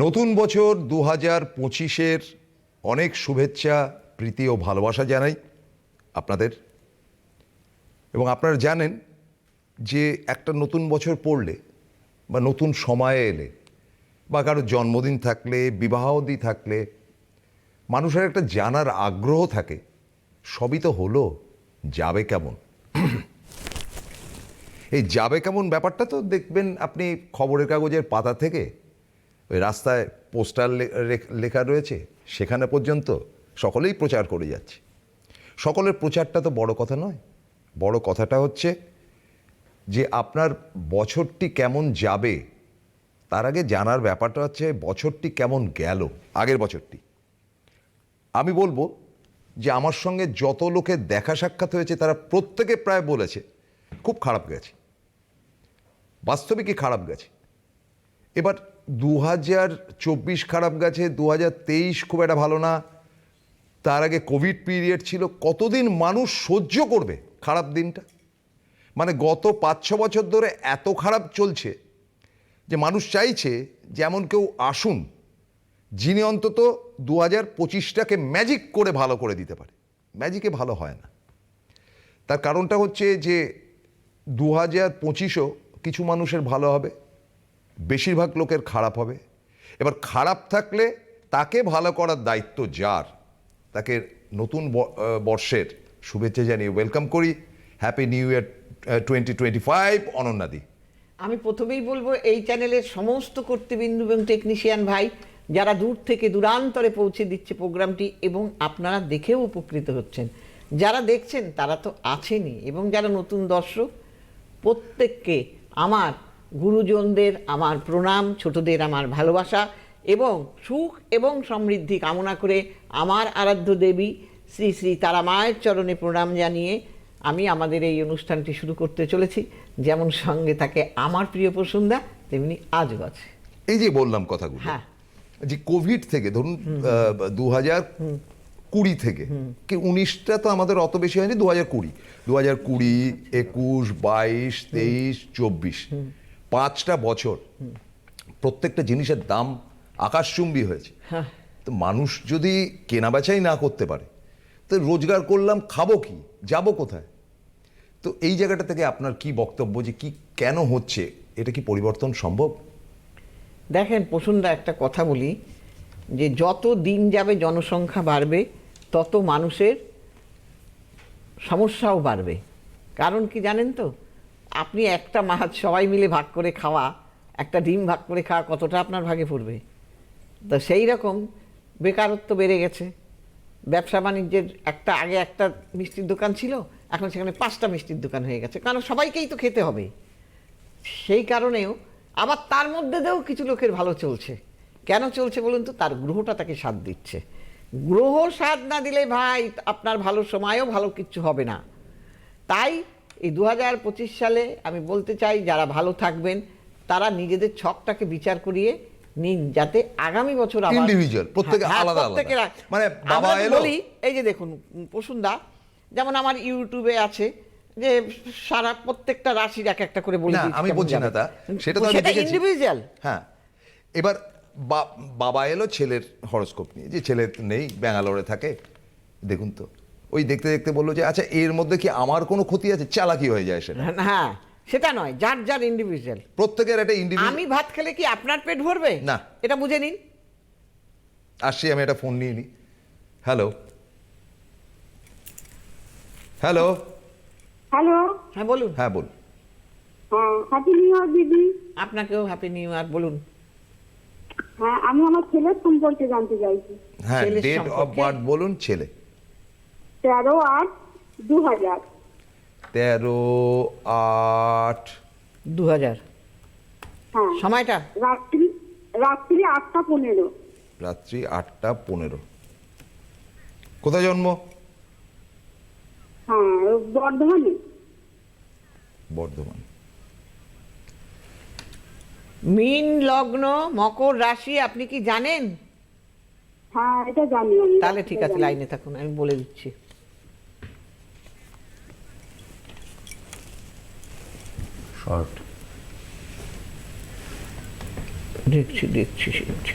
নতুন বছর দু হাজার পঁচিশের অনেক শুভেচ্ছা, প্রীতি ও ভালোবাসা জানাই আপনাদের। এবং আপনারা জানেন যে একটা নতুন বছর পড়লে বা নতুন সময়ে এলে বা কারোর জন্মদিন থাকলে, বিবাহদি থাকলে, মানুষের একটা জানার আগ্রহ থাকে, সবই তো হলো যাবে কেমন। এই যাবে কেমন ব্যাপারটা তো দেখবেন আপনি খবরের কাগজের পাতা থেকে ওই রাস্তায় পোস্টার লেখা রয়েছে, সেখানে পর্যন্ত সকলেই প্রচার করে যাচ্ছে। সকলের প্রচারটা তো বড় কথা নয়। বড় কথাটা হচ্ছে যে আপনার বছরটি কেমন যাবে, তার আগে জানার ব্যাপারটা হচ্ছে বছরটি কেমন গেল, আগের বছরটি। আমি বলব যে আমার সঙ্গে যত লোকের দেখা সাক্ষাৎ হয়েছে, তারা প্রত্যেকে প্রায় বলেছে, খুব খারাপ গেছে। বাস্তবিকই খারাপ গেছে। এবার দু হাজার চব্বিশ খারাপ গেছে দু হাজার তেইশ খুব একটা ভালো না। তার আগে কোভিড পিরিয়ড ছিল, কতদিন মানুষ সহ্য করবে খারাপ দিনটা? মানে গত পাঁচ ছ বছর ধরে এত খারাপ চলছে যে মানুষ চাইছে যেমন কেউ আসুন, যিনি অন্তত দু হাজার পঁচিশটাকে ম্যাজিক করে ভালো করে দিতে পারে। ম্যাজিকে ভালো হয় না। তার কারণটা হচ্ছে যে দু হাজার পঁচিশও কিছু মানুষের ভালো হবে। বেশিরভাগ লোকের খারাপ হবে। এবার খারাপ থাকলে তাকে ভালো করার দায়িত্ব যার, তাকে নতুন বর্ষের শুভেচ্ছা জানিয়ে ওয়েলকাম করি। Happy new year twenty twenty five অনন্যাদি। আমি প্রথমেই বলব, এই চ্যানেলের সমস্ত কর্তৃবৃন্দু এবং টেকনিশিয়ান ভাই, যারা দূর থেকে দূরান্তরে পৌঁছে দিচ্ছে প্রোগ্রামটি এবং আপনারা দেখেও উপকৃত হচ্ছেন। যারা দেখছেন, তারা তো আছেনই এবং যারা নতুন দর্শক, প্রত্যেককে আমার গুরুজনদের আমার প্রণাম ছোটদের আমার ভালোবাসা এবং সুখ এবং সমৃদ্ধি কামনা করে আমার আরাধ্য দেবী শ্রী শ্রী তারা মায়ের চরণে প্রণাম জানিয়ে আমি আমাদের এই অনুষ্ঠানটি শুরু করতে চলেছি। যেমন সঙ্গে থাকে আমার প্রিয় প্রসন্দা তেমনি আজও আছে। এই যে বললাম কথাগুলো হ্যাঁ। যে কোভিড থেকে ধরুন দু হাজার কুড়ি থেকে কি উনিশটা তো আমাদের অত বেশি হয়নি দু হাজার কুড়ি দু হাজার কুড়ি একুশ বাইশ তেইশ চব্বিশ। পাঁচটা বছর প্রত্যেকটা জিনিসের দাম আকাশচুম্বী হয়েছে। হ্যাঁ। তো মানুষ যদি কেনাবেচাই না করতে পারে তো রোজগার করলাম খাব কি? যাব কোথায়? তো এই জায়গাটা থেকে আপনার কি বক্তব্য যে কি কেন হচ্ছে? এটা কি পরিবর্তন সম্ভব? দেখেন প্রসন্দা একটা কথা বলি যে যত দিন যাবে জনসংখ্যা বাড়বে তত মানুষের সমস্যাও বাড়বে। কারণ কি জানেন তো? আপনি একটা মাছ সবাই মিলে ভাগ করে খাওয়া, একটা ডিম ভাগ করে খাওয়া কতটা আপনার ভাগে পড়বে? তো সেই রকম বেকারত্ব বেড়ে গেছে। ব্যবসা বাণিজ্যের একটা, আগে একটা মিষ্টির দোকান ছিল, এখন সেখানে পাঁচটা মিষ্টির দোকান হয়ে গেছে। কারণ সবাইকেই তো খেতে হবে। সেই কারণেও আবার তার মধ্যে দিয়েও কিছু লোকের ভালো চলছে। কেন চলছে বলুন তো? তার গ্রহটা তাকে সাথ দিচ্ছে। গ্রহ সাথ না দিলে ভাই আপনার ভালো সময়ও ভালো কিচ্ছু হবে না। তাই এই দু হাজার পঁচিশ সালে আমি বলতে চাই যারা ভালো থাকবেন তারা নিজেদের ছকটাকে বিচার করিয়ে নিন যাতে আগামী বছর প্রত্যেকে হ্যাঁ, আলাদা আলাদা। মানে বাবা এলো? বলি এই যে দেখুন পশুন্দা যেমন আমার ইউটিউবে আছে যে সারা প্রত্যেকটা রাশির এক একটা করে বলে আমি বলছি। না তা সেটা তো সেটা ইন্ডিভিজুয়াল হ্যাঁ এবার বাবা এলো ছেলের হরস্কোপ নিয়ে যে ছেলে নেই ব্যাঙ্গালোরে থাকে দেখুন তো ওই দেখতে দেখতে বলল যে আচ্ছা এর মধ্যে কি আমার কোনো ক্ষতি আছে? চালাকি হয়ে যায় সেটা। হ্যাঁ সেটা নয় যার যার ইন্ডিভিজুয়াল প্রত্যেকের একটা ইন্ডিভিজুয়াল আমি ভাত খেলে কি আপনার পেট ভরবে? না। এটা বুঝে নিন। আসছি আমি একটা ফোন নিয়ে নিই হ্যালো হ্যালো হ্যালো হ্যাঁ বলুন। হ্যাঁ বল হ্যাঁ হ্যাপি নিউ ইয়ার দিদি। আপনাকেও হ্যাপি নিউ ইয়ার বলুন। হ্যাঁ আমি আমার ছেলের সম্পর্কে জানতে চাইছি। হ্যাঁ ডেট অফ বার্থ বলুন ছেলে। তেরো আট দু হাজার। তেরো আট দু হাজার। হ্যাঁ। সময়টা? রাত্রি রাত্রি আটটা পনেরো। রাত্রি আটটা পনেরো। কোথায় জন্ম? হ্যাঁ বর্ধমানে। বর্ধমান। মিন লগ্ন মকর রাশি আপনি কি জানেন? হ্যাঁ এটা জানি তাহলে ঠিক আছে লাইনে থাকুন আমি বলে দিচ্ছি। শর্ট। দেখছি দেখছি দেখছি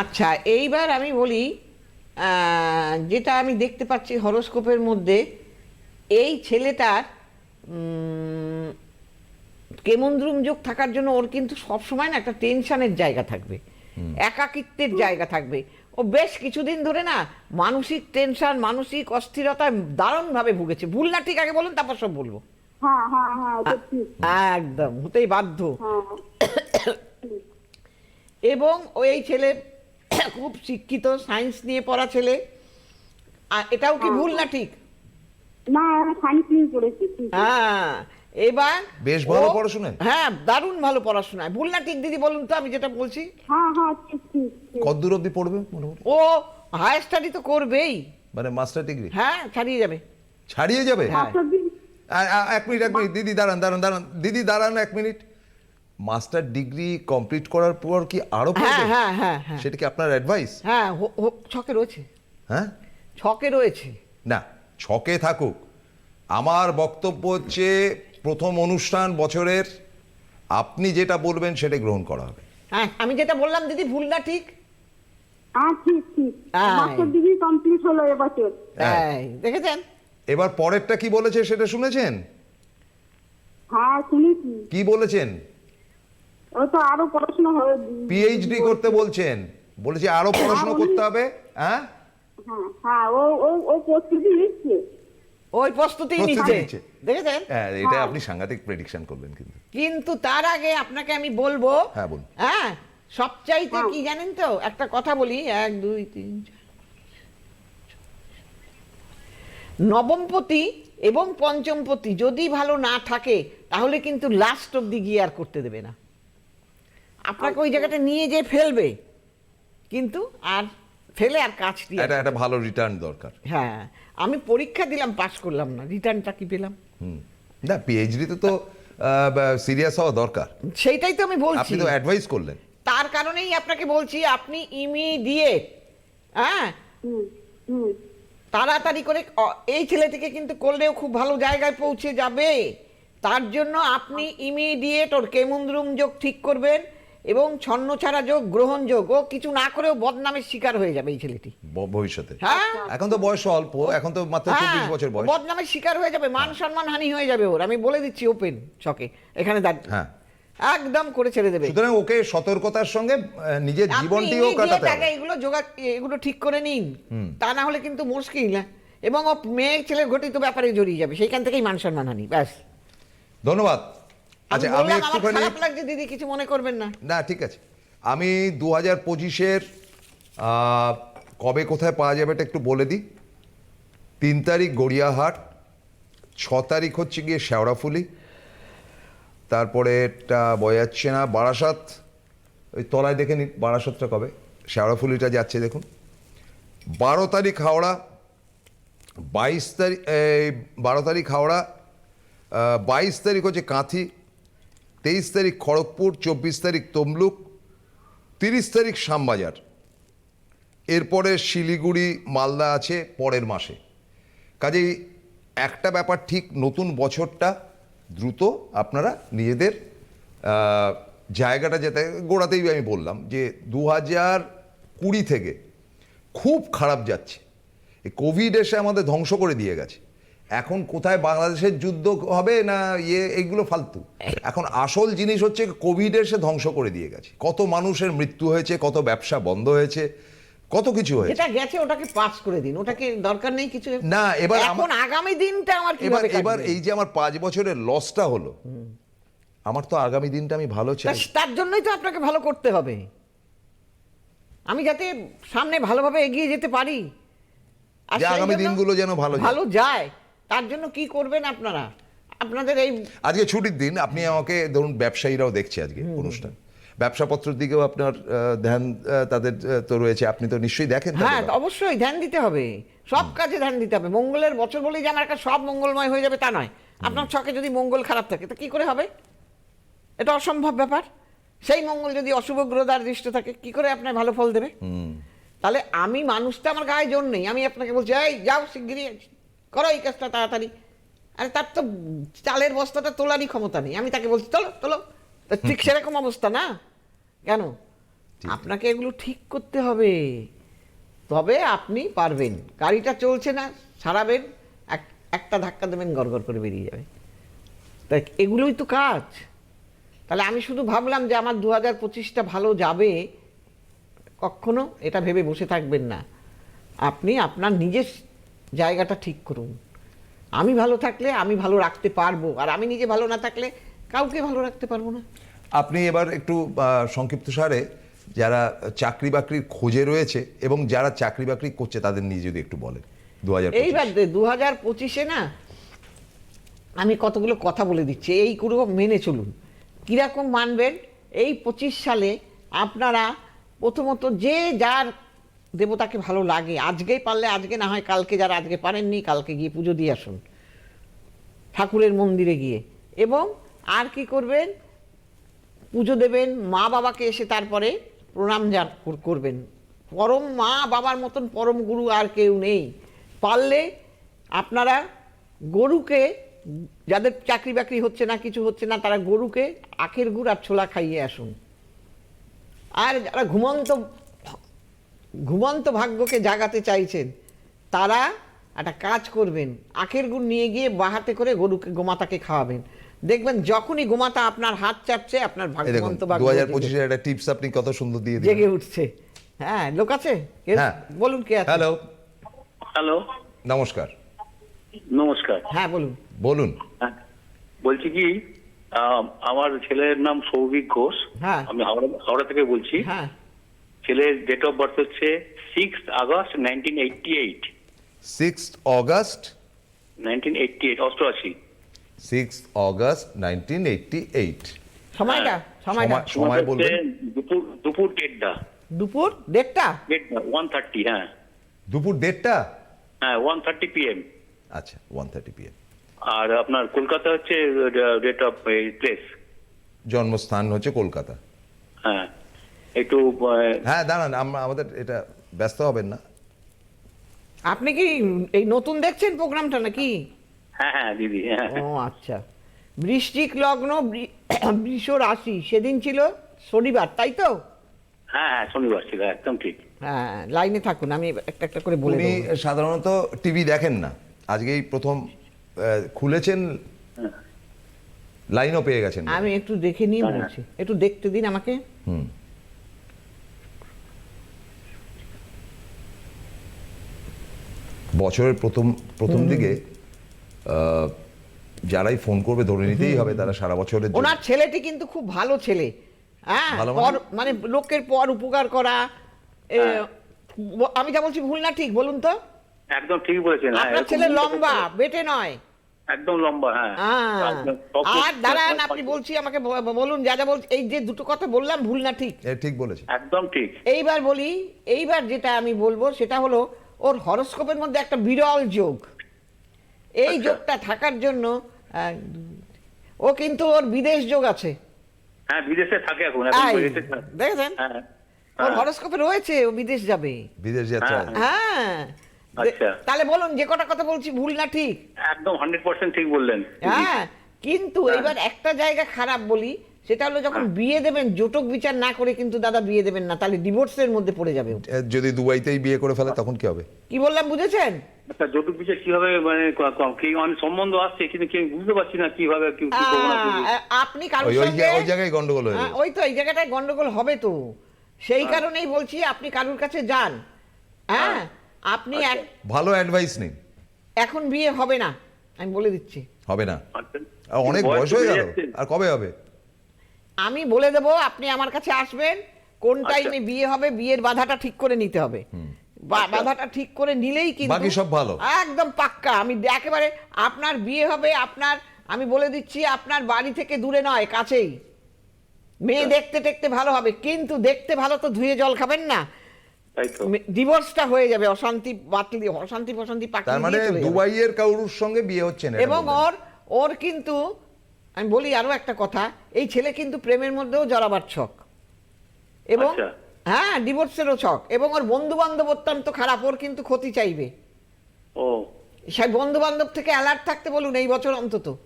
আচ্ছা এইবার আমি বলি যেটা আমি দেখতে পাচ্ছি হরোস্কোপের মধ্যে, এই ছেলেটার কেমন্দ্রুম যোগ থাকার জন্য ওর কিন্তু সবসময় না একটা টেনশনের জায়গা থাকবে। একাকিত্বের জায়গা থাকবে। ও বেশ কিছুদিন ধরে না মানসিক টেনশন মানসিক অস্থিরতায় দারুণভাবে ভুগেছে। ভুল না ঠিক আগে বলুন তারপর সব বলব। হ্যাঁ হ্যাঁ হ্যাঁ একদম হতেই বাধ্য। এবং ওই ছেলে খুব শিক্ষিত সায়েন্স নিয়ে পড়া ছেলে। আর এটাও কি ভুল না ঠিক? না সায়েন্স নিয়ে পড়েছি। হ্যাঁ। এবার বেশ ভালো পড়াশোনায়? হ্যাঁ দারুণ ভালো পড়াশোনায়। ভুল না ঠিক দিদি বলুন তো আমি যেটা বলছি। হ্যাঁ হ্যাঁ ঠিক ঠিক কতদূর অবধি পড়বে মোটামুটি? ও হায়ার স্টাডি তো করবেই। মানে মাস্টার ডিগ্রি হ্যাঁ ছাড়িয়ে যাবে। ছাড়িয়ে যাবে? হ্যাঁ। এক মিনিট এক মিনিট দিদি দাঁড়ান দাঁড়ান দাঁড়ান। দিদি দাঁড়ান এক মিনিট। মাস্টার ডিগ্রি কমপ্লিট করার পর কি আরও হ্যাঁ পড়বে? হ্যাঁ হ্যাঁ হ্যাঁ সেটা কি আপনার অ্যাডভাইস হ্যাঁ ছকে রয়েছে। হ্যাঁ? ছকে রয়েছে। না ছকে থাকুক। আমার বক্তব্য হচ্ছে প্রথম অনুষ্ঠান বছরের আপনি যেটা বলবেন সেটা গ্রহণ করা হবে। হ্যাঁ আমি যেটা বললাম দিদি ভুল না ঠিক? হ্যাঁ। হ্যাঁ। দেখেছেন? এবার পরেরটা কি বলেছে সেটা শুনেছেন? হ্যাঁ শুনেছি। কি বলেছেন? ও তো আরও পড়াশোনা হবে। পিএইচডি করতে বলছেন। বলেছে আরও পড়াশোনা করতে হবে হ্যাঁ? হ্যাঁ হ্যাঁ ও ও ও প্রস্তুতি নিচ্ছে। ওই প্রস্তুতি নিচ্ছে। দেখেছেন? হ্যাঁ এটা আপনি সাংঘাতিক প্রেডিকশন করবেন কিন্তু। কিন্তু তার আগে আপনাকে আমি বলব হ্যাঁ, বলুন। হ্যাঁ সবচাইতে হ্যাঁ। কি জানেন তো? একটা কথা বলি। এক দুই তিন নবমপতি এবং পঞ্চমপতি যদি ভালো না থাকে তাহলে কিন্তু লাস্ট অব্দি গিয়ে আর করতে দেবে না। আপনাকে ওই জায়গাটা নিয়ে যে ফেলবে। কিন্তু আর ফেলে আর কাজ দিয়ে এটা একটা ভালো রিটার্ন দরকার। হ্যাঁ আমি পরীক্ষা দিলাম পাস করলাম না রিটার্নটা কি পেলাম? হুম। না পিএইচডিতে তো সিরিয়াস হওয়া দরকার। সেইটাই তো আমি বলছি। আপনি তো অ্যাডভাইস করলেন। তার কারণেই আপনাকে বলছি আপনি ইমিডিয়েট হ্যাঁ? তাড়াতাড়ি করে এই ছেলেটিকে কিন্তু করলেও খুব ভালো জায়গায় পৌঁছে যাবে। তার জন্য আপনি ইমিডিয়েট ওর কেমন রুম যোগ ঠিক করবেন এবং ছন্ন ছাড়া যোগ গ্রহণ যোগ ও কিছু না করেও বদনামের শিকার হয়ে যাবে এই ছেলেটি। ভবিষ্যতে। হ্যাঁ? এখন তো বয়স অল্প এখন তো মাত্র হ্যাঁ, চব্বিশ বছর বয়স। বদনামের শিকার হয়ে যাবে মান সম্মান হানি হয়ে যাবে ওর। আমি বলে দিচ্ছি ওপেন ছকে এখানে দাঁড়িয়ে হ্যাঁ। একদম করে ছেড়ে দেবে। সুতরাং ওকে সতর্কতার সঙ্গে নিজের জীবনটিও কাটাতে হবে। এগুলো যোগা এগুলো ঠিক করে নিন। তা না হলে কিন্তু মুশকিল। না এবং ও মেয়ে ছেলের ঘটিত ব্যাপারে জড়িয়ে যাবে সেইখান থেকেই মান সম্মান হানি ব্যাস। ধন্যবাদ। আচ্ছা আমি একটুখানি খারাপ লাগছে দিদি কিছু মনে করবেন না। না ঠিক আছে। আমি দু হাজার পঁচিশের কবে কোথায় পাওয়া যাবে এটা একটু বলে দিই। তিন তারিখ গড়িয়াহাট ছ তারিখ হচ্ছে গিয়ে শেওড়াফুলি। তারপরে এটা বোঝা না বারাসাত। ওই তলায় দেখে নিন বারাসাতটা কবে? শেওড়াফুলিটা যাচ্ছে দেখুন। বারো তারিখ হাওড়া বাইশ তারিখ এই বারো তারিখ হাওড়া বাইশ তারিখ হচ্ছে কাঁথি তেইশ তারিখ খড়গপুর, চব্বিশ তারিখ তমলুক, তিরিশ তারিখ শ্যামবাজার। এরপরে শিলিগুড়ি, মালদা আছে পরের মাসে। কাজেই একটা ব্যাপার ঠিক, নতুন বছরটা দ্রুত আপনারা নিজেদের জায়গাটা যেতে, গোড়াতেই আমি বললাম যে দু হাজার কুড়ি থেকে খুব খারাপ যাচ্ছে। এই কোভিড এসে আমাদের ধ্বংস করে দিয়ে গেছে। এখন কোথায় বাংলাদেশের যুদ্ধ হবে না ইয়ে এইগুলো ফালতু। এখন আসল জিনিস হচ্ছে কোভিড এসে ধ্বংস করে দিয়ে গেছে। কত মানুষের মৃত্যু হয়েছে কত ব্যবসা বন্ধ হয়েছে কত কিছু হয়েছে। যেটা গেছে ওটাকে পাস করে দিন ওটাকে দরকার নেই কিছু। না, এবার এখন আগামী দিনটা আমার এবার এবার এই যে আমার পাঁচ বছরের লসটা হলো আমার তো আগামী দিনটা আমি ভালো চাই। তার জন্যই তো আপনাকে ভালো করতে হবে। আমি যাতে সামনে ভালোভাবে এগিয়ে যেতে পারি। যে আগামী দিনগুলো যেন ভালো ভালো যায়। তার জন্য কি করবেন আপনারা? আপনাদের এই আজকে ছুটির দিন আপনি আমাকে ধরুন ব্যবসায়ীরাও দেখছে আজকে অনুষ্ঠান। ব্যবসাপত্রের দিকেও আপনার ধ্যান তাদের তো রয়েছে। আপনি তো নিশ্চয়ই দেখেন হ্যাঁ অবশ্যই ধ্যান দিতে হবে। সব কাজে ধ্যান দিতে হবে। মঙ্গলের বছর বলেই যে আমার একটা সব মঙ্গলময় হয়ে যাবে তা নয়। আপনার ছকে যদি মঙ্গল খারাপ থাকে তা কি করে হবে? এটা অসম্ভব ব্যাপার। সেই মঙ্গল যদি অশুভ গ্রহ দ্বারা দৃষ্ট থাকে কি করে আপনার ভালো ফল দেবে? তাহলে আমি মানুষটা আমার গায়ে জোর নেই। আমি আপনাকে বলছি এই যাও শিগগিরই করো এই কাজটা তাড়াতাড়ি। আরে তার তো চালের বস্তাটা তোলারই ক্ষমতা নেই। আমি তাকে বলছি চলো চলো তা ঠিক সেরকম অবস্থা না? কেন? আপনাকে এগুলো ঠিক করতে হবে। তবে আপনি পারবেন। গাড়িটা চলছে না সারাবেন এক একটা ধাক্কা দেবেন গড়গড় করে বেরিয়ে যাবে। তাই এগুলোই তো কাজ। তাহলে আমি শুধু ভাবলাম যে আমার দু হাজার পঁচিশটা ভালো যাবে। কখনো এটা ভেবে বসে থাকবেন না। আপনি আপনার নিজের জায়গাটা ঠিক করুন। আমি ভালো থাকলে আমি ভালো রাখতে পারব আর আমি নিজে ভালো না থাকলে কাউকে ভালো রাখতে পারব না। আপনি এবার একটু সংক্ষিপ্ত সারে যারা চাকরি বাকরির খোঁজে রয়েছে এবং যারা চাকরি বাকরি করছে তাদের নিয়ে যদি একটু বলেন দু হাজার এইবার দু হাজার পঁচিশে না আমি কতগুলো কথা বলে দিচ্ছি এই এইগুলো মেনে চলুন। কীরকম মানবেন? এই পঁচিশ সালে আপনারা প্রথমত যে যার দেবতাকে ভালো লাগে। আজকেই পারলে, আজকে না হয় কালকে যারা আজকে পারেননি, কালকে গিয়ে পুজো দিয়ে আসুন। ঠাকুরের মন্দিরে গিয়ে। এবং আর কি করবেন? পুজো দেবেন, মা বাবাকে এসে তারপরে প্রণাম জান করবেন। পরম মা বাবার মতন পরম গুরু আর কেউ নেই। পারলে আপনারা গরুকে, যাদের চাকরি বাকরি হচ্ছে না, কিছু হচ্ছে না, তারা গরুকে আখের গুড় আর ছোলা খাইয়ে আসুন। আর যারা ঘুমন্ত ঘুমন্ত ভাগ্যকে জাগাতে চাইছেন তারা একটা কাজ করবেন আখের গুড় নিয়ে গিয়ে বাহাতে করে গরুকে গোমাতাকে খাওয়াবেন। দেখবেন যখনই গোমাতা আপনার হাত চাপছে আপনার ভাগ্যবন্ত ভাগ্য হাজার জেগে- একটা টিপস আপনি কত সুন্দর দিয়ে দিলেন। জেগে উঠছে। হ্যাঁ লোক আছে? কে? হ্যাঁ। বলুন কে আছে? হ্যালো। হ্যালো। নমস্কার। নমস্কার। হ্যাঁ বলুন। বলুন। হ্যাঁ, বলছি কি আম, আমার ছেলের নাম সৌভিক ঘোষ। হ্যাঁ। আমি হাওড়া হাওড়া থেকে বলছি। হ্যাঁ। ছেলের ডেট অফ বার্থ হচ্ছে six August nineteen eighty eight six August nineteen eighty eight অষ্টআশি। Six August nineteen eighty eight সময়টা সময়টা। সময়- সময় বলবেন? দুপুর দুপুর দেড়টা। দুপুর দেড়টা? দেড়টা ওয়ান থার্টি হ্যাঁ। দুপুর দেড়টা? হ্যাঁ ওয়ান থার্টি পিএম আচ্ছা ওয়ান থার্টি পিএম আর আপনার কলকাতা হচ্ছে ডেট অফ প্লেস জন্মস্থান হচ্ছে কলকাতা। হ্যাঁ। একটু হ্যাঁ দাঁড়ান আমরা আমাদের এটা ব্যস্ত হবেন না। আপনি কি এই নতুন দেখছেন প্রোগ্রামটা নাকি? হ্যাঁ হ্যাঁ দিদি হ্যাঁ। ও আচ্ছা। বৃশ্চিক লগ্ন বৃষ রাশি সেদিন ছিল শনিবার তাই তো? হ্যাঁ হ্যাঁ শনিবার ছিল একদম ঠিক। হ্যাঁ লাইনে থাকুন আমি একটা একটা করে বলে উনি সাধারণত টিভি দেখেন না। আজকেই প্রথম আহ, খুলেছেন লাইনও পেয়ে গেছেন। আমি একটু দেখে নিয়ে বলছি। একটু দেখতে দিন আমাকে। হুম। বছরের প্রথম প্রথম দিকে যারাই ফোন করবে ধরে নিতেই হবে তারা সারা বছরের ওনার ছেলেটি কিন্তু খুব ভালো ছেলে। হ্যাঁ মানে? মানে লোকের পর উপকার করা হ্যাঁ। আমি যা বলছি ভুল না ঠিক? বলুন তো। একদম ঠিক বলেছেন। হ্যাঁ, আপনার ছেলে লম্বা বেটে নয়। একদম লম্বা হ্যাঁ। হ্যাঁ। আর দাঁড়ান আপনি বলছি আমাকে বলুন যা যা বলছি এই যে দুটো কথা বললাম ভুল না ঠিক? ঠিক বলেছে একদম ঠিক। এইবার বলি এইবার যেটা আমি বলব সেটা হলো ওর হরস্কোপের মধ্যে একটা বিরল যোগ এই আচ্ছা। যোগটা থাকার জন্য ও কিন্তু ওর বিদেশ যোগ আছে হ্যাঁ বিদেশে থাকে এখন। দেখেছেন হ্যাঁ ওর হ্যাঁ। হরস্কোপে রয়েছে ও বিদেশ যাবে বিদেশ যাত্রা হ্যাঁ। হ্যাঁ আচ্ছা। তাহলে বলুন যে কটা কথা বলছি ভুল না ঠিক একদম হান্ড্রেড পার্সেন্ট ঠিক বললেন হ্যাঁ কিন্তু। এবার একটা জায়গা খারাপ বলি সেটা হলো যখন বিয়ে দেবেন জোটক বিচার না করে কিন্তু দাদা বিয়ে দেবেন না তাহলে ডিভোর্সের মধ্যে পড়ে যাবে যদি দুবাইতেই বিয়ে করে ফেলে তখন কি হবে? কি বললাম বুঝেছেন? আচ্ছা কীভাবে মানে ক- ক- কি মানে সম্বন্ধ আসছে কিন্তু কি আমি বুঝতে পারছি না কীভাবে কি কি করব না করব। আহ, আপনি কারোর ওই ওই সঙ্গে ওই জায়গায় গন্ডগোল হয়ে হ্যাঁ, ওই তো এই জায়গাটায় গন্ডগোল হবে তো। সেই কারণেই বলছি আপনি কারুর কাছে যান। হ্যাঁ হ্যাঁ। আপনি এক- ভালো অ্যাডভাইস নিন। এখন বিয়ে হবে না আমি বলে দিচ্ছি। হবে না। আচ্ছা। অনেক বয়স হয়ে গেল। আর কবে হবে? আমি বলে দেবো আপনি আমার কাছে আসবেন কোন আচ্ছা। টাইমে বিয়ে হবে বিয়ের বাধাটা ঠিক করে নিতে হবে আচ্ছা। বাধাটা ঠিক করে নিলেই কিন্তু বাকি সব ভালো। একদম পাক্কা আমি একেবারে আপনার বিয়ে হবে আপনার আমি বলে দিচ্ছি আপনার বাড়ি থেকে দূরে নয় কাছেই মেয়ে আচ্ছা। দেখতে টেকতে ভালো হবে কিন্তু দেখতে ভালো তো ধুয়ে জল খাবেন না ডিভোর্সটা হয়ে যাবে অশান্তি বাতলি অশান্তি ফশান্তি পাকড়ি তার মানে। দুবাইয়ের কারুর সঙ্গে বিয়ে হচ্ছে না এবং ওর ওর কিন্তু আমি বলি আরও একটা কথা এই ছেলে কিন্তু প্রেমের মধ্যেও জড়াবার ছক। এবং আচ্ছা। হ্যাঁ ডিভোর্সেরও ছক। এবং ওর বন্ধু বান্ধব অত্যন্ত খারাপ ওর কিন্তু ক্ষতি চাইবে। ও। সেই বন্ধু বান্ধব থেকে অ্যালার্ট থাকতে বলুন এই বছর অন্তত।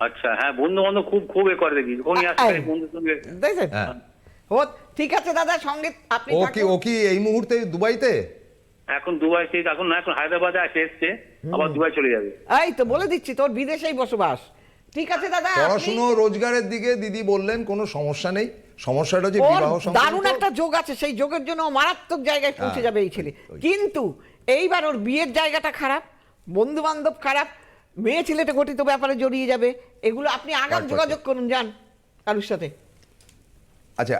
আচ্ছা হ্যাঁ বন্ধু বান্ধব খুব খুব এ করে দেখি। যখনই আসছে এই। বন্ধুর সঙ্গে হ্যাঁ। ও ঠিক আছে দাদা সঙ্গে আপনি ও কি ও কি এই মুহূর্তে দুবাইতে? এখন দুবাই থেকে এখন না এখন হায়দ্রাবাদে আসে এসছে। আবার দুবাই চলে যাবে। এই তো বলে দিচ্ছি তোর বিদেশেই বসবাস। ঠিক আছে দাদা পড়াশুনো রোজগারের দিকে দিদি বললেন কোনো সমস্যা নেই। সমস্যাটা হচ্ছে ওর বিবাহ দারুণ একটা যোগ আছে সেই যোগের জন্য মারাত্মক জায়গায় পৌঁছে হ্যাঁ, যাবে এই ছেলে। কিন্তু এইবার ওর বিয়ের জায়গাটা খারাপ বন্ধু বান্ধব খারাপ মেয়ে ছেলেটা ঘটিত ব্যাপারে জড়িয়ে যাবে এগুলো আপনি আগাম আচ্ছা, যোগাযোগ করুন যান কারুর সাথে। আচ্ছা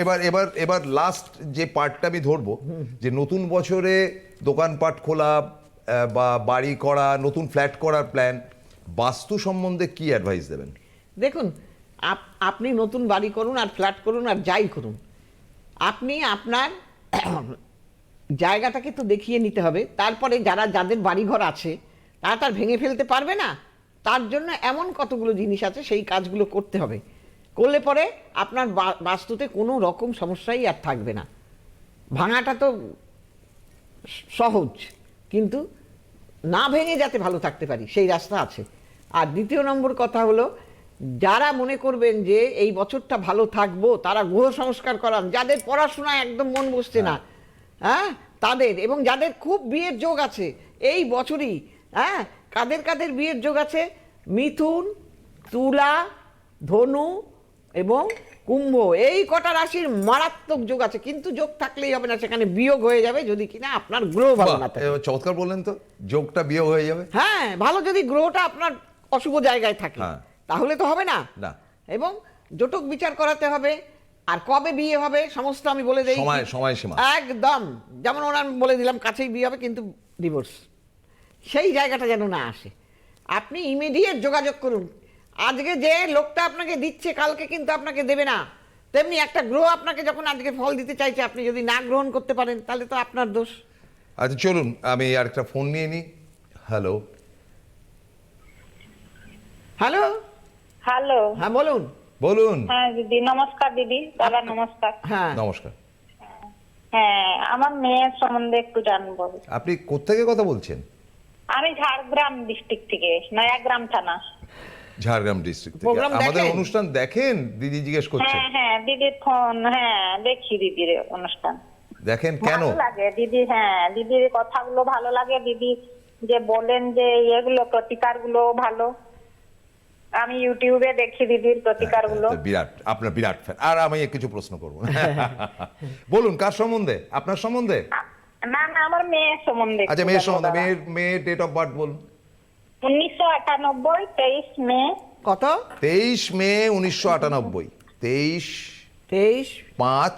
এবার এবার এবার লাস্ট যে পার্টটা আমি ধরবো যে নতুন বছরে দোকানপাট খোলা বা বাড়ি করা নতুন ফ্ল্যাট করার প্ল্যান বাস্তু সম্বন্ধে কি অ্যাডভাইস দেবেন? দেখুন, আপ- আপনি নতুন বাড়ি করুন আর ফ্ল্যাট করুন আর যাই করুন। আপনি আপনার জায়গাটাকে তো দেখিয়ে নিতে হবে। তারপরে যারা, যাদের বাড়িঘর আছে, তারা তার ভেঙে ফেলতে পারবে না। তার জন্য এমন কতগুলো জিনিস আছে, সেই কাজগুলো করতে হবে। করলে পরে আপনার বাস্তুতে কোনো রকম সমস্যাই আর থাকবে না। ভাঙাটা তো সহজ। কিন্তু না ভেঙে যাতে ভালো থাকতে পারি, সেই রাস্তা আছে। আর দ্বিতীয় নম্বর কথা হলো যারা মনে করবেন যে এই বছরটা ভালো থাকব তারা গ্রহ সংস্কার করান যাদের পড়াশোনায় একদম মন বসছে না হ্যাঁ তাদের এবং যাদের খুব বিয়ের যোগ আছে এই বছরই হ্যাঁ কাদের কাদের বিয়ের যোগ আছে? মিথুন তুলা ধনু এবং কুম্ভ এই কটা রাশির মারাত্মক যোগ আছে কিন্তু যোগ থাকলেই হবে না সেখানে বিয়োগ হয়ে যাবে যদি কিনা আপনার গ্রহ ভালো না থাকে। চমৎকার বললেন তো যোগটা বিয়োগ হয়ে যাবে। হ্যাঁ ভালো যদি গ্রহটা আপনার অশুভ জায়গায় থাকে। হ্যাঁ। তাহলে তো হবে না। এবং জটক বিচার করাতে হবে আর কবে বিয়ে হবে সমস্ত আমি বলে দেই। সময়- সময়সীমা। একদম। যেমন ওরা আমি বলে দিলাম কাছেই বিয়ে হবে কিন্তু ডিভোর্স সেই জায়গাটা যেন না আসে। আপনি ইমিডিয়েট যোগাযোগ করুন। আজকে যে লোকটা আপনাকে দিচ্ছে কালকে কিন্তু আপনাকে দেবে না। তেমনি একটা গ্রহ আপনাকে যখন আজকে ফল দিতে চাইছে আপনি যদি না গ্রহণ করতে পারেন তাহলে তো আপনার দোষ। আচ্ছা চলুন আমি আরেকটা ফোন নিয়ে নিই। হ্যালো। হ্যালো? হ্যালো। হ্যাঁ বলুন। বলুন। হ্যাঁ দিদি নমস্কার দিদি দাদা নমস্কার। হ্যাঁ। নমস্কার। হ্যাঁ আমার মেয়ের সম্বন্ধে একটু জানব। আপনি কোত্থেকে কথা বলছেন? আমি ঝাড়গ্রাম ডিস্ট্রিক্ট থেকে নয়াগ্রাম থানা। ঝাড়গ্রাম ডিস্ট্রিক্ট থেকে। আমাদের অনুষ্ঠান দেখেন? দিদি জিজ্ঞেস করছেন। হ্যাঁ হ্যাঁ দিদির ফোন হ্যাঁ দেখি দিদির অনুষ্ঠান। দেখেন কেন? ভালো লাগে দিদি হ্যাঁ দিদির কথাগুলো ভালো লাগে। দিদি যে বলেন যে এগুলো প্রতিকারগুলো ভালো। আমি ইউটিউবে দেখি দিদির প্রতিকারগুলো বিরাট আপনার বিরাট ফ্যান আর আমি কিছু প্রশ্ন করব। বলুন কার সম্বন্ধে? আপনার সম্বন্ধে? না না আমার মেয়ের সম্বন্ধে আচ্ছা মেয়ের সম্বন্ধে মেয়ের মেয়ের ডেট অফ বার্থ বলুন। উনিশশো আটানব্বই তেইশ মে। কত? তেইশ মে উনিশশো আটানব্বই। তেইশ তেইশ পাঁচ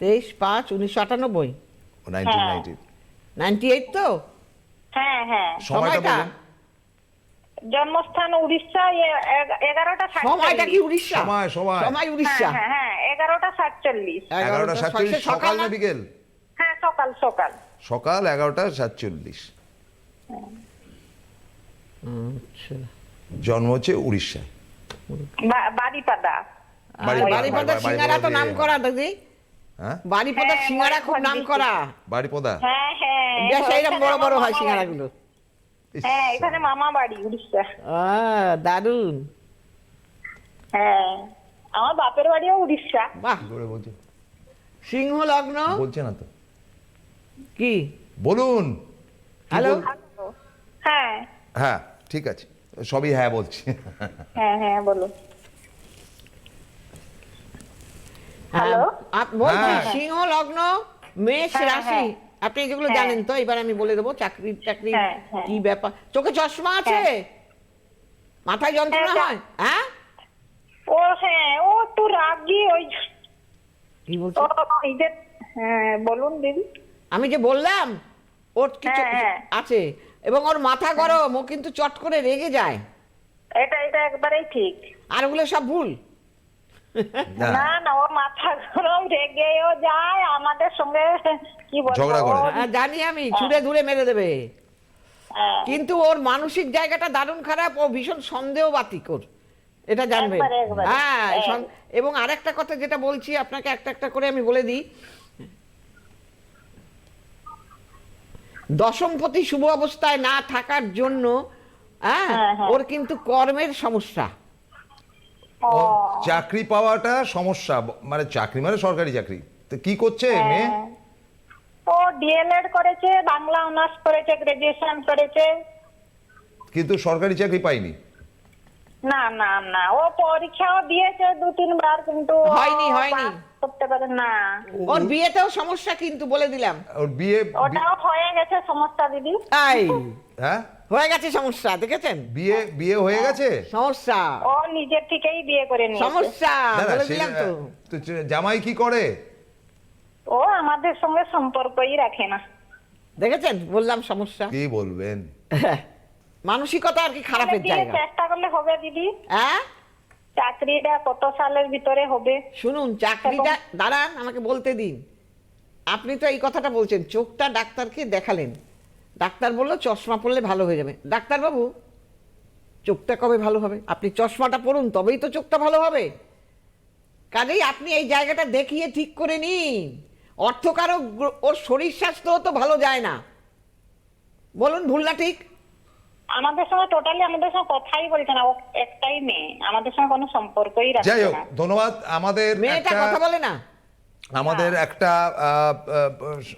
তেইশ পাঁচ উনিশশো আটানব্বই। নাইনটিন নাইনটি নাইনটি এইট তো? হ্যাঁ হ্যাঁ। সময়টা সময়টা? বলুন। জন্মস্থান উড়িষ্যা এগারোটা সময়টা কি উড়িষ্যা? সময়, সময়। সময় উড়িষ্যা? হ্যাঁ হ্যাঁ হ্যাঁ এগারোটা সাতচল্লিশ। এগারোটা সাতচল্লিশ সকাল না বিকেল? হ্যাঁ সকাল সকাল। সকাল এগারোটা সাতচল্লিশ। আচ্ছা। জন্ম হচ্ছে উড়িষ্যায় বাড়িপাদা সিঙ্গারা তো নাম করা দিদি হ্যাঁ? হ্যাঁ, সিঙ্গারা খুব নাম করা বাড়িপদা হ্যাঁ হ্যাঁ বড় বড় হয় ইস, বাড়ি। হ্যাঁ এখানে মামা বাড়ি উড়িষ্যা। দারুণ। হ্যাঁ আমার বাপের বাড়িও উড়িষ্যা। বাহ। করে বলছে। সিংহ লগ্ন? বলছে না তো। কি? বলুন। হ্যালো? হ্যাঁ। হ্যাঁ ঠিক আছে। সবই হ্যাঁ বলছি। হ্যাঁ হ্যাঁ বলো হ্যালো? হ্যাঁ, আপ- বলছি হ্যাঁ। সিংহ লগ্ন মেষ হ্যাঁ, রাশি। আপনি যেগুলো হ্যাঁ। জানেন তো? এবার আমি বলে দেবো চাকরি চাকরি হ্যাঁ, হ্যাঁ। কি ব্যাপার? চোখে চশমা আছে? মাথায় যন্ত্রণা হ্যাঁ, হয়? ও হ্যাঁ ও একটু রাগি ওই কি বলছো? ও এই যে হ্যাঁ বলুন দিদি। আমি যে বললাম ওর কিছু। আছে? এবং ওর মাথা গরম ও কিন্তু চট করে রেগে যায়। এটা এটা একবারেই ঠিক। আর ওগুলো সব ভুল? না, না না ও মাথা গরম রেগেও যায় আমাদের সঙ্গে কি বলব ঝগড়া করে। হ্যাঁ, জানি আমি ছুড়ে ধুড়ে মেরে দেবে হ্যাঁ। কিন্তু ওর মানসিক জায়গাটা দারুণ খারাপ ও ভীষণ সন্দেহবাতিক ওর এটা একবারে। হ্যাঁ হ্যাঁ। এবং আরেকটা কথা যেটা বলছি আপনাকে একটা একটা করে আমি বলে দিই দশমপতি শুভ অবস্থায় না থাকার জন্য হ্যাঁ হ্যাঁ, হ্যাঁ। ওর কিন্তু কর্মের সমস্যা চাকরি পাওয়াটা সমস্যা মানে চাকরি মানে সরকারি চাকরি তো কি করছে মেয়ে। ও ডিএলএড করেছে বাংলা অনার্স করেছে গ্রাজুয়েশন করেছে কিন্তু সরকারি চাকরি পাইনি না না না ও পরীক্ষাও দিয়েছে দু তিনবার কিন্তু হয়নি, হয়নি। করতে পারে না। ওর বিয়েতেও সমস্যা কিন্তু বলে দিলাম। ওর বিয়ে ওটাও হয়ে গেছে সমস্যা দিদি। তাই? হ্যাঁ? হয়ে গেছে সমস্যা দেখেছেন? বিয়ে বিয়ে হয়ে গেছে? সমস্যা। ও নিজের থেকেই বিয়ে করে নিয়েছে। সমস্যা বলে দিলাম তো। তো জামাই কি করে? ও আমাদের সঙ্গে সম্পর্কই রাখে না। দেখেছেন? বললাম সমস্যা। কি বলবেন? মানসিকতা আর কি খারাপের জায়গা। চেষ্টা করলে হবে দিদি। হ্যাঁ? চাকরিটা কত সালের ভিতরে হবে? শুনুন চাকরিটা দাঁড়ান আমাকে বলতে দিন। আপনি তো এই কথাটা বলছেন চোখটা ডাক্তারকে দেখালেন। ডাক্তার বলল চশমা পরলে ভালো হয়ে যাবে। ডাক্তারবাবু চোখটা কবে ভালো হবে? আপনি চশমাটা পরুন তবেই তো চোখটা ভালো হবে। কাজেই আপনি এই জায়গাটা দেখিয়ে ঠিক করে নিন। অর্থ কারও ওর শরীর স্বাস্থ্য তো ভালো যায় না। বলুন ভুল না ঠিক? আমাদের সঙ্গে টোটালি আমাদের সঙ্গে কথাই বলছে না ও একটাই মেয়ে আমাদের সঙ্গে কোনো সম্পর্কই যাই হোক না। ধন্যবাদ। আমাদের মেয়েটা কথা বলে না? আমাদের একটা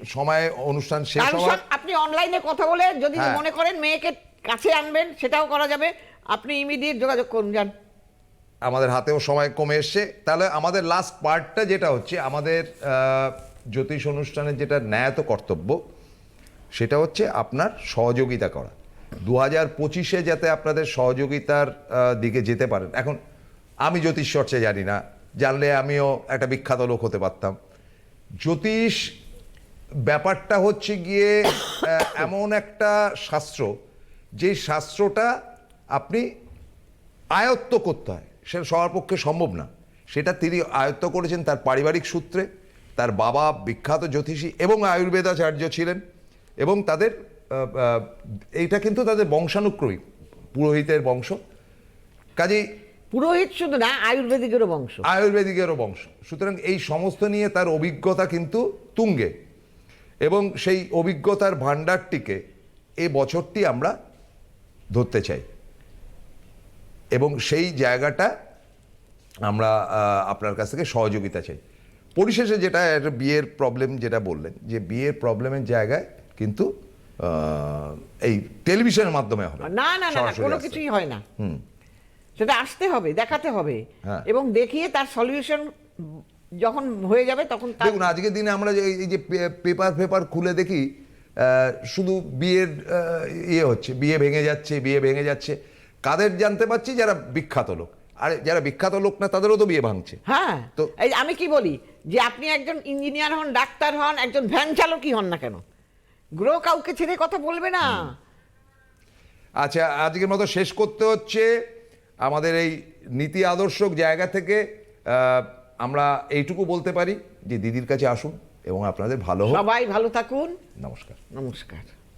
সময় অনুষ্ঠান শেষ হওয়ার আপনি অনলাইনে কথা বলে যদি হ্যাঁ। মনে করেন মেয়েকে কাছে আনবেন সেটাও করা যাবে। আপনি ইমিডিয়েট যোগাযোগ করুন যান। আমাদের হাতেও সময় কমে এসছে। তাহলে আমাদের লাস্ট পার্টটা যেটা হচ্ছে আমাদের আহ, জ্যোতিষ অনুষ্ঠানের যেটা ন্যায়ত কর্তব্য সেটা হচ্ছে আপনার সহযোগিতা করা। দু হাজার পঁচিশে যাতে আপনাদের সহযোগিতার দিকে যেতে পারেন। এখন, আমি জ্যোতিষ চর্চা জানি না। জানলে আমিও একটা বিখ্যাত লোক হতে পারতাম। জ্যোতিষ, ব্যাপারটা হচ্ছে গিয়ে এমন একটা শাস্ত্র যেই শাস্ত্রটা আপনি আয়ত্ত করতে হয়। সেটা সবার পক্ষে সম্ভব না। সেটা তিনি আয়ত্ত করেছেন তার পারিবারিক সূত্রে। তার বাবা বিখ্যাত জ্যোতিষী এবং আয়ুর্বেদাচার্য ছিলেন এবং তাদের এইটা কিন্তু তাদের বংশানুক্রমিক পুরোহিতের বংশ। কাজেই পুরোহিত শুধু না আয়ুর্বেদিকেরও বংশ। আয়ুর্বেদিকেরও বংশ। সুতরাং এই সমস্ত নিয়ে তার অভিজ্ঞতা কিন্তু তুঙ্গে। এবং সেই অভিজ্ঞতার ভাণ্ডারটিকে এ বছরটি আমরা ধরতে চাই। এবং সেই জায়গাটা আমরা আপনার কাছ থেকে সহযোগিতা চাই। পরিশেষে যেটা একটা বিয়ের প্রবলেম যেটা বললেন যে বিয়ের প্রবলেমের জায়গায় কিন্তু এই টেলিভিশনের মাধ্যমে হবে। না না না না কোনো কিছুই হয় না। সেটা আসতে হবে দেখাতে হবে। হ্যাঁ। এবং দেখিয়ে তার সলিউশন যখন হয়ে যাবে তখন দেখুন আজকের দিনে আমরা যে এই যে পেপার পেপার খুলে দেখি শুধু বিয়ের ইয়ে হচ্ছে বিয়ে ভেঙে যাচ্ছে বিয়ে ভেঙে যাচ্ছে। কাদের জানতে পারছি? যারা বিখ্যাত লোক। আর যারা বিখ্যাত লোক না তাদেরও তো বিয়ে ভাঙছে। হ্যাঁ। তো- এই আমি কি বলি? যে আপনি একজন ইঞ্জিনিয়ার হন ডাক্তার হন একজন ভ্যান চালকই হন না কেন? গ্রহ কাউকে ছেড়ে কথা বলবে না। আচ্ছা আজকের মতো শেষ করতে হচ্ছে। আমাদের এই নীতি আদর্শক জায়গা থেকে আমরা এইটুকু বলতে পারি যে দিদির কাছে আসুন এবং আপনাদের ভালো সবাই ভালো থাকুন। নমস্কার। নমস্কার।